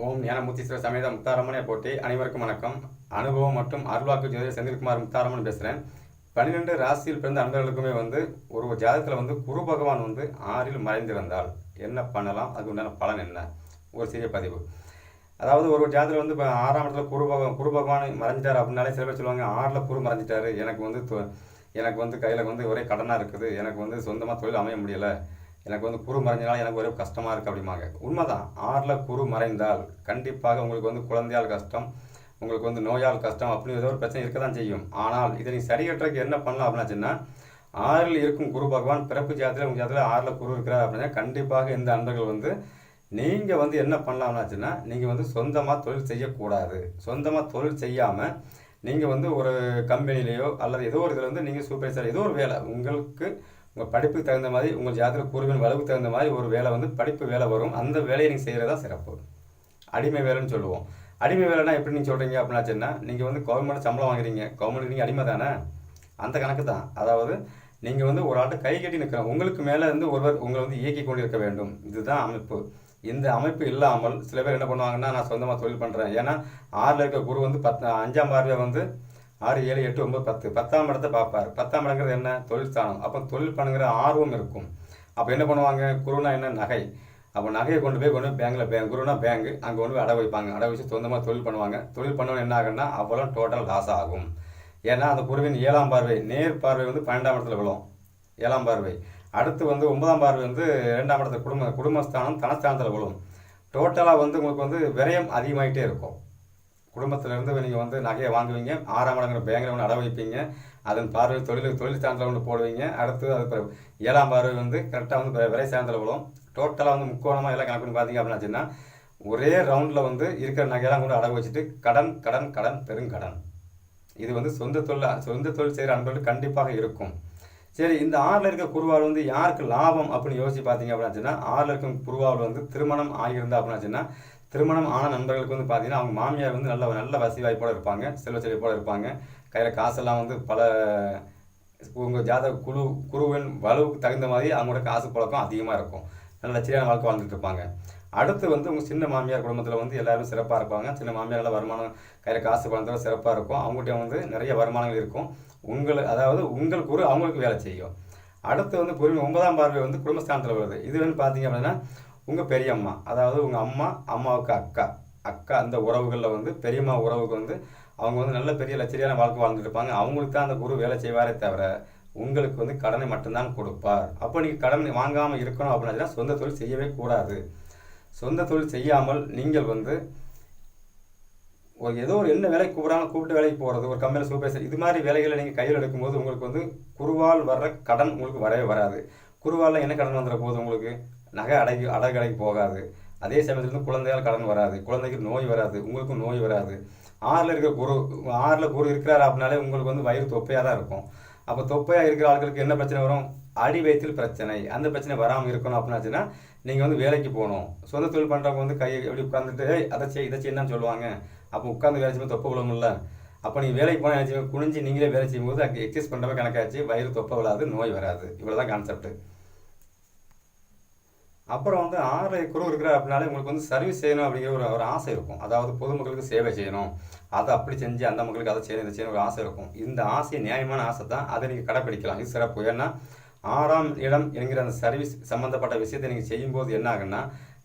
ஓம் ஞானமுத்தீஸ்வர சமேத முத்தாரம்மனை போட்டி அனைவருக்கும் வணக்கம். அனுபவம் மற்றும் அருள்வாக்கு ஜோதிடர் செந்தில்குமார் முத்தாரம்மன் பேசுகிறேன் பன்னிரெண்டு ராசியில் பிறந்த அன்பர்களுக்குமே வந்து ஒரு ஜாதகத்தில் வந்து குரு பகவான் வந்து ஆறில் மறைந்திருந்தால் என்ன பண்ணலாம்? அதுக்கு உண்டான பலன் என்ன? ஒரு சிறிய பதிவு. அதாவது ஒரு ஜாதகத்தில் வந்து இப்போ ஆறாம் இடத்துல குரு பகவான் குரு பகவான் மறைஞ்சிட்டார் அப்படின்னாலே சில பேர் சொல்லுவாங்க ஆறில் குரு மறைஞ்சிட்டாரு. எனக்கு வந்து தொ- எனக்கு வந்து கையில் வந்து ஒரே கடனாக இருக்குது. எனக்கு வந்து சொந்தமாக தொழில் அமைய முடியலை. எனக்கு வந்து குரு மறைஞ்சனால எனக்கு ஒரே கஷ்டமாக இருக்குது அப்படிம்பாங்க. உண்மைதான். ஆறில் குரு மறைந்தால் கண்டிப்பாக உங்களுக்கு வந்து குழந்தையால் கஷ்டம் உங்களுக்கு வந்து நோயால் கஷ்டம் அப்படின்னு ஏதோ ஒரு பிரச்சனை இருக்க தான் செய்யும். ஆனால் இதை நீ கட்டுறதுக்கு என்ன பண்ணலாம் அப்படின்னாச்சுன்னா ஆறில் இருக்கும் குரு பகவான் பிறப்பு ஜாதத்தில் உங்கள் ஜாதத்தில் ஆறில் குரு இருக்கிறார் அப்படின்னா கண்டிப்பாக இந்த அன்பர்கள் வந்து நீங்கள் வந்து என்ன பண்ணலாம்னாச்சுன்னா நீங்கள் வந்து சொந்தமாக தொழில் செய்யக்கூடாது. சொந்தமாக தொழில் செய்யாமல் நீங்கள் வந்து ஒரு கம்பெனிலேயோ அல்லது ஏதோ ஒரு இதில் வந்து நீங்கள் சூப்பர்வைசர் ஏதோ ஒரு வேலை உங்களுக்கு உங்கள் படிப்புக்கு தகுந்த மாதிரி உங்கள் ஜாதக குருவின் வலுவுக்கு தகுந்த மாதிரி ஒரு வேலை வந்து படிப்பு வேலை வரும். அந்த வேலையை நீங்கள் செய்கிறது தான் சிறப்பு. அடிமை வேலைன்னு சொல்லுவோம். அடிமை வேலைனா எப்படி நீங்கள் சொல்கிறீங்க அப்படின்னாச்சுன்னா நீங்கள் வந்து கவர்மெண்ட் சம்பளம் வாங்குறீங்க. கவர்மெண்ட் நீங்கள் அடிமை தானே? அந்த கணக்கு தான். அதாவது நீங்கள் வந்து ஒரு ஆட்டை கை கட்டி நிற்கிறோம் உங்களுக்கு மேலே இருந்து ஒருவர் உங்களை வந்து இயக்கி கொண்டிருக்க வேண்டும். இதுதான் அமைப்பு. இந்த அமைப்பு இல்லாமல் சில பேர் என்ன பண்ணுவாங்கன்னா நான் சொந்தமாக தொழில் பண்ணுறேன் ஏன்னா ஆறில் இருக்க குரு வந்து பத்து அஞ்சாம் பார்வையை வந்து ஆறு ஏழு எட்டு ஒன்பது பத்து. பத்தாம் இடத்தை பார்ப்பார். பத்தாம் இடங்கிறது என்ன? தொழில் ஸ்தானம் அப்போ தொழில் பண்ணுங்கிற ஆர்வம் இருக்கும். அப்போ என்ன பண்ணுவாங்க? குருனா என்ன? நகை. அப்போ நகையை கொண்டு போய் கொண்டு போய் பேங்கில் பேங்க் குருனா பேங்க் அங்கே கொண்டு போய் அடை வைப்பாங்க. அடை வச்சு சொந்தமாக தொழில் பண்ணுவாங்க. தொழில் பண்ணவங்க என்ன ஆகுன்னா அவ்வளோ டோட்டல் லாஸ் ஆகும். ஏன்னா அந்த குருவின் ஏழாம் பார்வை நேர் பார்வை வந்து பன்னெண்டாம் இடத்துல விழும். ஏழாம் பார்வை. அடுத்து வந்து ஒன்பதாம் பார்வை வந்து ரெண்டாம் இடத்துல குடும்ப குடும்பஸ்தானம் தனஸ்தானத்தில் விழும். டோட்டலாக வந்து உங்களுக்கு வந்து விரயம் அதிகமாகிட்டே இருக்கும். குடும்பத்திலேருந்து நீங்கள் வந்து நகையை வாங்குவீங்க ஆறாம் இடங்கிற பேங்கில் ஒன்று அட வைப்பீங்க அதன் பார்வை தொழில் தொழில் ஸ்தானத்தில் ஒன்று போடுவீங்க. அடுத்து அது ஏழாம் பார்வை வந்து கரெக்டாக வந்து விலை விரை ஸ்தானத்தில் விழும் டோட்டலாக வந்து முக்கோணமாக எல்லாம் கணக்கு பண்ணி பார்த்தீங்க அப்படின்னாச்சுன்னா ஒரே ரவுண்டில் வந்து இருக்கிற நகையெல்லாம் கொண்டு அடகு வச்சுட்டு கடன் கடன் கடன் பெருங்கடன் இது வந்து சொந்த தொழில் சொந்த தொழில் செய்கிற அன்பர்கள் கண்டிப்பாக இருக்கும். சரி இந்த ஆறில் இருக்க குருவால் வந்து யாருக்கு லாபம் அப்படின்னு யோசிச்சு பார்த்தீங்க அப்படின்னாச்சுன்னா ஆறில் இருக்கும் குருவால் வந்து திருமணம் ஆகியிருந்தா அப்படின்னாச்சுன்னா திருமணம் ஆன நண்பர்களுக்கு வந்து பார்த்தீங்கன்னா அவங்க மாமியார் வந்து நல்ல நல்ல வசதி வாய்ப்போடு இருப்பாங்க செல்வ இருப்பாங்க. கையில் காசெல்லாம் வந்து பல உங்கள் ஜாதக குழு குருவின் வலுவுக்கு தகுந்த மாதிரி அவங்களோட காசு பழக்கம் அதிகமாக இருக்கும். நல்ல லட்சியான வாழ்க்கை வாழ்ந்துட்டு இருப்பாங்க. அடுத்து வந்து உங்கள் சின்ன மாமியார் குடும்பத்தில் வந்து எல்லாரும் சிறப்பாக இருப்பாங்க. சின்ன மாமியார் நல்ல வருமானம் கையில் காசு பணத்தோட சிறப்பாக இருக்கும். அவங்ககிட்ட வந்து நிறைய வருமானங்கள் இருக்கும். உங்கள் அதாவது உங்கள் குரு அவங்களுக்கு வேலை செய்யும். அடுத்து வந்து குருவின் ஒன்பதாம் பார்வை வந்து குடும்பஸ்தானத்தில் வருது. இது வந்து பார்த்தீங்க அப்படின்னா உங்கள் பெரியம்மா. அதாவது உங்கள் அம்மா அம்மாவுக்கு அக்கா. அக்கா அந்த உறவுகளில் வந்து பெரியம்மா உறவுக்கு வந்து அவங்க வந்து நல்ல பெரிய லட்சரியான வாழ்க்கை வாழ்ந்துட்டு இருப்பாங்க. அவங்களுக்கு தான் அந்த குரு வேலை செய்வாரே தவிர உங்களுக்கு வந்து கடனை மட்டும்தான் கொடுப்பார். அப்போ நீங்கள் கடன் வாங்காமல் இருக்கணும் அப்படின்னா சொந்த தொழில் செய்யவே கூடாது. சொந்த தொழில் செய்யாமல் நீங்கள் வந்து ஒரு ஏதோ ஒரு என்ன வேலைக்கு கூப்பிடாமல் கூப்பிட்டு வேலைக்கு போகிறது ஒரு கம்பெனியில் சூப்பர்வைசர் இது மாதிரி வேலைகளை நீங்கள் கையில் எடுக்கும்போது உங்களுக்கு வந்து குருவால் வர்ற கடன் உங்களுக்கு வரவே வராது. குருவால் என்ன கடன் வந்துடுற போகுது உங்களுக்கு? நகை அடகு கடைக்கு போகாது. அதே சமயத்தில் வந்து குழந்தையால் கடன் வராது. குழந்தைக்கு நோய் வராது. உங்களுக்கும் நோய் வராது. ஆறில் இருக்கிற குரு ஆறில் குரு இருக்கிறார் அப்படின்னாலே உங்களுக்கு வந்து வயிறு தொப்பையாக தான் இருக்கும். அப்போ தொப்பையாக இருக்கிற ஆட்களுக்கு என்ன பிரச்சனை வரும்? அடி வயிற்றில் பிரச்சனை. அந்த பிரச்சனை வராமல் இருக்கணும் அப்படின்னாச்சுன்னா நீங்கள் வந்து வேலைக்கு போகணும். சொந்த தொழில் பண்ணுறவங்க வந்து கையை எப்படி உட்காந்துட்டு அதை செய் இதை செய்யணும்னு சொல்லுவாங்க. அப்போ உட்காந்து வேலை செய்யும்போது தொப்பை விழுமில்ல அப்போ நீங்கள் வேலைக்கு போனால் என்ன குனிஞ்சு நீங்களே வேலை செய்யும்போது அங்கே எக்ஸசைஸ் பண்ணுறவங்க கணக்காச்சு வயிறு தொப்பை விழாது நோய் வராது. இவ்வளோ தான் கான்செப்ட் அப்புறம் வந்து ஆறரை குரு இருக்கிற அப்படின்னாலே உங்களுக்கு வந்து சர்வீஸ் செய்யணும் அப்படிங்கிற ஒரு ஒரு ஆசை இருக்கும். அதாவது பொதுமக்களுக்கு சேவை செய்யணும். அதை அப்படி செஞ்சு அந்த மக்களுக்கு அதை செய்யணும் இதை செய்யணும் ஒரு ஆசை இருக்கும். இந்த ஆசை நியாயமான ஆசை தான் அதை நீங்கள் கடைப்பிடிக்கலாம். இது சிறப்பு. ஏன்னா ஆறாம் இடம் என்கிற அந்த சர்வீஸ் சம்மந்தப்பட்ட விஷயத்தை நீங்கள் செய்யும்போது என்ன ஆகுன்னா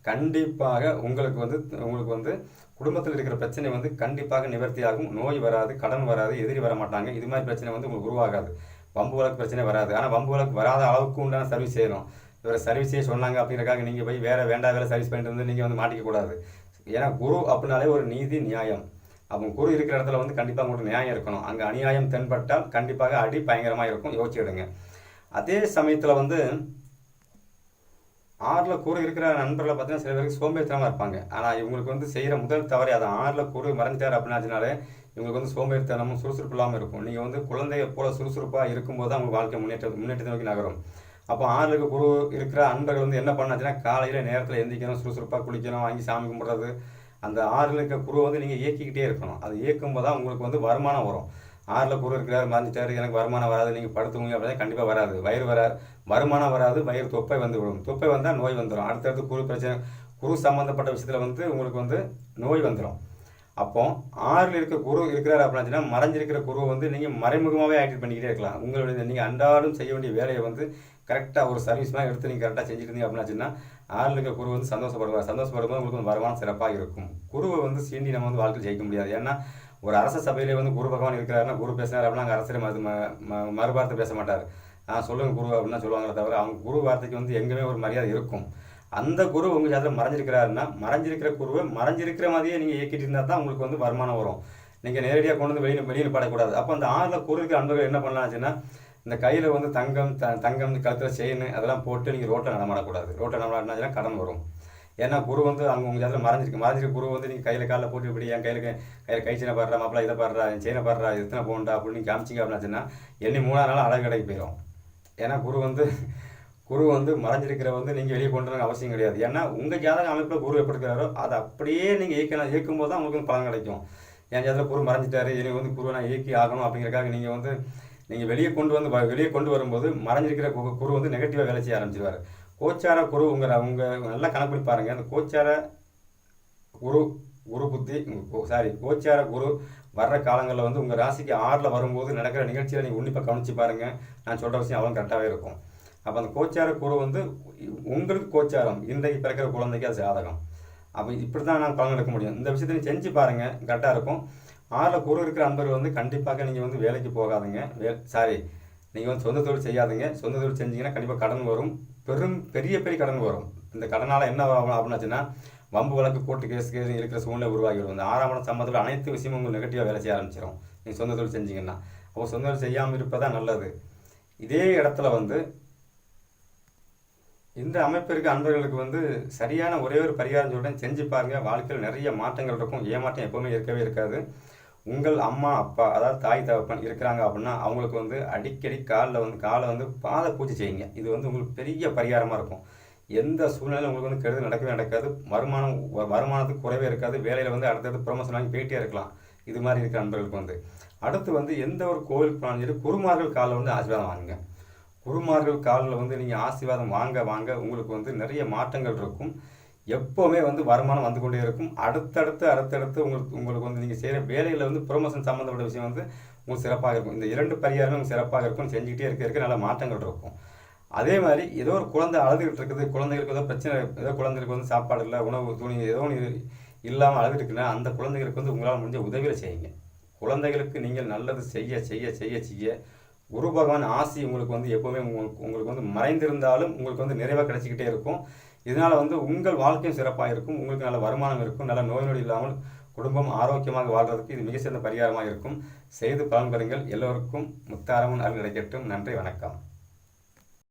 கண்டிப்பாக உங்களுக்கு வந்து உங்களுக்கு வந்து குடும்பத்தில் இருக்கிற பிரச்சனை வந்து கண்டிப்பாக நிவர்த்தியாகும் நோய் வராது கடன் வராது எதிரி வர மாட்டாங்க. இது மாதிரி பிரச்சனை வந்து உங்களுக்கு உருவாகாது. வம்பு வழக்கு பிரச்சனை வராது. ஆனால் வம்பு வழக்கு வராத அளவுக்கு உண்டான சர்வீஸ் செய்யணும். இவரை சர்வீஸே சொன்னாங்க அப்படிங்கிறக்காக நீங்கள் போய் வேறு வேண்டாம் வேலை சர்வீஸ் பண்ணிட்டு வந்து நீங்கள் வந்து மாட்டிக்க கூடாது. ஏன்னா குரு அப்படின்னாலே ஒரு நீதி நியாயம். அப்போ குரு இருக்கிற இடத்துல வந்து கண்டிப்பாக உங்களுக்கு நியாயம் இருக்கணும். அங்கே அநியாயம் தென்பட்டால் கண்டிப்பாக அடி பயங்கரமாக இருக்கும். யோசிச்சுடுங்க அதே சமயத்தில் வந்து ஆறில் குரு இருக்கிற நண்பர்களை பார்த்தீங்கன்னா சில பேருக்கு சோம்பேறித்தனமாக இருப்பாங்க. ஆனால் இவங்களுக்கு வந்து செய்கிற முதல் தவறு அது ஆறில் குரு மறைஞ்சிட்டார் அப்படின்னாச்சினாலே இவங்களுக்கு வந்து சோம்பேறித்தனமும் சுறுசுறுப்பு இல்லாமல் இருக்கும். நீங்கள் வந்து குழந்தைய போல சுறுசுறுப்பாக இருக்கும்போது தான் அவங்க வாழ்க்கை முன்னேற்ற முன்னேற்றத்தை நோக்கி நகரும். அப்போ ஆறில் குரு இருக்கிற அன்பர்கள் வந்து என்ன பண்ணாச்சுன்னா காலையில் நேரத்தில் எந்திரிக்கணும் சுறுசுறுப்பாக குளிக்கணும் வாங்கி சாமி கும்பிட்றது. அந்த ஆறில் இருக்க குருவை வந்து நீங்கள் இயக்கிக்கிட்டே இருக்கணும். அது இயக்கும்போது தான் உங்களுக்கு வந்து வருமானம் வரும். ஆறில் குரு இருக்கிறார் மறைஞ்சிட்டாரு எனக்கு வருமானம் வராது நீங்கள் படுத்துவீங்க அப்படின்னா கண்டிப்பாக வராது. வயிறு வராது வருமானம் வராது வயிறு தொப்பை வந்து விடும் தொப்பை வந்தால் நோய் வந்துடும் அடுத்தடுத்து குரு பிரச்சனை குரு சம்மந்தப்பட்ட விஷயத்தில் வந்து உங்களுக்கு வந்து நோய் வந்துடும் அப்போ ஆறில் இருக்க குரு இருக்கிறார் அப்படின்னா மறைஞ்சிருக்கிற குருவை வந்து நீங்கள் மறைமுகமாகவே ஆக்டிவ் பண்ணிக்கிட்டே இருக்கலாம். உங்களுடைய நீங்கள் அன்றாடம் செய்ய வேண்டிய வேலையை வந்து கரெக்டாக ஒரு சர்வீஸ் மாதிரி எடுத்து நீங்கள் கரெக்டாக செஞ்சுட்டு இருந்தீங்க அப்படின்னாச்சுன்னா ஆறில் இருக்க குரு வந்து சந்தோஷப்படுவார். சந்தோஷப்படும்போது உங்களுக்கு வந்து வருமானம் சிறப்பாக இருக்கும். குருவை வந்து சீண்டி நம்ம வந்து வாழ்க்கையில் ஜெயிக்க முடியாது. ஏன்னா ஒரு அரச சபையிலே வந்து குரு பகவான் இருக்கிறாருன்னா குரு பேசினார் அப்படின்னா அங்கே அரசரை மறு ம- மறுபார்த்து பேச மாட்டார். ஆ குரு அப்படின்னா சொல்லுவாங்களே தவிர அவங்க குரு வார்த்தைக்கு வந்து எங்கேயுமே ஒரு மரியாதை இருக்கும். அந்த குரு உங்கள் ஜாதகத்தில் மறைஞ்சிருக்கிறாருன்னா மறைஞ்சிருக்கிற குருவை மறைஞ்சிருக்கிற மாதிரியே நீங்கள் இயக்கிட்டு இருந்தால் தான் உங்களுக்கு வந்து வருமானம் வரும். நீங்கள் நேரடியாக கொண்டு வந்து வெளியில் வெளியில் படக்கூடாது. அப்போ அந்த ஆறில் குரு இருக்கிற அன்பர்கள் என்ன பண்ணலாச்சுன்னா இந்த கையில் வந்து தங்கம் த தங்கம் கழுத்தில் செயின் அதெல்லாம் போட்டு நீங்கள் ரோட்டில் நடமாடக்கூடாது. ரோட்டில் நடமாடினாச்சுன்னா கடன் வரும். ஏன்னா குரு வந்து அவங்க உங்கள் ஜாதகத்தில் மறைஞ்சிருக்கு. மறைஞ்சிருக்க குரு வந்து நீங்கள் கையில் காலில் போட்டு இப்படி என் கையில் கையில் கை சீனை பாடுறா மாப்பிள்ள இதை பாடுறா என் சீனை பாடுறா இத்தனை எத்தனை போண்டா அப்படின்னு காமிச்சிங்க அப்படின்னாச்சுன்னா என்னை மூணாவது நாள் அழகு கடைக்கு போயிடும் ஏன்னா குரு வந்து குரு வந்து மறைஞ்சிருக்கிற வந்து நீங்கள் வெளியே கொண்டு வரணும் அவசியம் கிடையாது. ஏன்னா உங்கள் ஜாதக அமைப்பில் குரு எப்படி இருக்கிறாரோ அதை அப்படியே நீங்கள் இயக்கலாம் இயக்கும் போது தான் உங்களுக்கு பலன் கிடைக்கும். என் ஜாதகத்தில் குரு மறைஞ்சிட்டாரு எனக்கு வந்து குருவை நான் இயக்கி ஆகணும் அப்படிங்கிறக்காக நீங்கள் வந்து நீங்கள் வெளியே கொண்டு வந்து வ- வெளியே கொண்டு வரும்போது மறைஞ்சிருக்கிற கு- குரு வந்து நெகட்டிவாக வேலை செய்ய ஆரம்பிச்சிருவார். கோச்சார குரு உங்கள் உங்கள் நல்லா கணக்கு பாருங்கள் அந்த கோச்சார குரு குரு புத்தி சாரி கோச்சார குரு வர்ற காலங்களில் வந்து உங்கள் ராசிக்கு ஆறில் வரும்போது நடக்கிற நிகழ்ச்சியில் நீங்கள் உன்னிப்பாக கவனிச்சு பாருங்கள் நான் சொல்கிற விஷயம் அவ்வளோ கரெக்டாகவே இருக்கும். அப்போ அந்த கோச்சார குரு வந்து உங்களுக்கு கோச்சாரம் இன்றைக்கு பிறக்கிற குழந்தைக்கு அது சாதகம் அப்போ இப்படி தான் நான் பலன் எடுக்க முடியும். இந்த விஷயத்தை நீங்கள் செஞ்சு பாருங்கள் கரெக்டாக இருக்கும். ஆறில் குரு இருக்கிற அன்பர் வந்து கண்டிப்பாக நீங்கள் வந்து வேலைக்கு போகாதீங்க. வே சாரி நீங்கள் வந்து சொந்த தொழில் செய்யாதுங்க. சொந்த தொழில் செஞ்சீங்கன்னா கண்டிப்பாக கடன் வரும். பெரும் பெரிய பெரிய கடன் வரும். இந்த கடனால் என்ன ஆகும் அப்படின்னாச்சுன்னா வம்பு வழக்கு கோர்ட்டு கேஸ் கேஸ் இருக்கிற சூழ்நிலை உருவாகிடும். இந்த ஆறாம் இடம் சம்பந்தத்தில் அனைத்து விஷயமும் உங்களுக்கு நெகட்டிவாக வேலை செய்ய ஆரம்பிச்சிடும் நீங்கள் சொந்த தொழில் செஞ்சீங்கன்னா. அப்போ சொந்த தொழில் செய்யாமல் இருப்பதான் நல்லது. இதே இடத்துல வந்து இந்த அமைப்பிற்கு அன்பர்களுக்கு வந்து சரியான ஒரே ஒரு பரிகாரம் சொல்கிறேன் செஞ்சு பாருங்கள் வாழ்க்கையில் நிறைய மாற்றங்கள் இருக்கும். ஏமாற்றம் எப்பவுமே இருக்கவே இருக்காது. உங்கள் அம்மா அப்பா அதாவது தாய் தகப்பன் இருக்கிறாங்க அப்படின்னா அவங்களுக்கு வந்து அடிக்கடி காலில் வந்து காலை வந்து பாத பூஜை செய்யுங்க. இது வந்து உங்களுக்கு பெரிய பரிகாரமாக இருக்கும். எந்த சூழ்நிலையில் உங்களுக்கு வந்து கெடுதல் நடக்கவே நடக்காது. வருமானம் வருமானத்துக்கு குறைவே இருக்காது. வேலையில் வந்து அடுத்தது ப்ரொமோஷன் வாங்கி போயிட்டே இருக்கலாம். இது மாதிரி இருக்கிற நண்பர்களுக்கு வந்து. அடுத்து வந்து எந்த ஒரு கோவிலுக்கு போனாலும் சரி குருமார்கள் காலில் வந்து ஆசீர்வாதம் வாங்குங்க. குருமார்கள் காலில் வந்து நீங்கள் ஆசீர்வாதம் வாங்க வாங்க உங்களுக்கு வந்து நிறைய மாற்றங்கள் இருக்கும். எப்போவுமே வந்து வருமானம் வந்து கொண்டே இருக்கும். அடுத்தடுத்து அடுத்தடுத்து உங்களுக்கு உங்களுக்கு வந்து நீங்கள் செய்கிற வேலையில் வந்து ப்ரொமோஷன் சம்மந்தப்பட்ட விஷயம் வந்து உங்களுக்கு சிறப்பாக இருக்கும். இந்த இரண்டு பரிகாரமும் சிறப்பாக இருக்கும் செஞ்சுக்கிட்டே இருக்க இருக்க நல்ல மாற்றங்கள் இருக்கும். அதே மாதிரி ஏதோ ஒரு குழந்தை அழுதுகிட்டு இருக்குது குழந்தைகளுக்கு ஏதோ பிரச்சனை ஏதோ குழந்தைகளுக்கு வந்து சாப்பாடு இல்லை உணவு துணி ஏதோ ஒன்று இல்லாமல் அழுதுட்டு இருக்குன்னா அந்த குழந்தைகளுக்கு வந்து உங்களால் முடிஞ்ச உதவியில் செய்யுங்க. குழந்தைகளுக்கு நீங்கள் நல்லது செய்ய செய்ய செய்ய செய்ய குரு பகவான் ஆசி உங்களுக்கு வந்து எப்போவுமே உங்களுக்கு உங்களுக்கு வந்து மறைந்திருந்தாலும் உங்களுக்கு வந்து நிறைவாக கிடைச்சிக்கிட்டே இருக்கும். இதனால் வந்து உங்கள் வாழ்க்கையும் சிறப்பாக இருக்கும். உங்களுக்கு நல்ல வருமானம் இருக்கும். நல்ல நோய் நொடி இல்லாமல் குடும்பம் ஆரோக்கியமாக வாழ்றதுக்கு இது மிக சிறந்த பரிகாரமாக இருக்கும். செய்து பலன் பெறுங்கள். எல்லோருக்கும் முத்தாரமும் அருள் கிடைக்கட்டும். நன்றி வணக்கம்.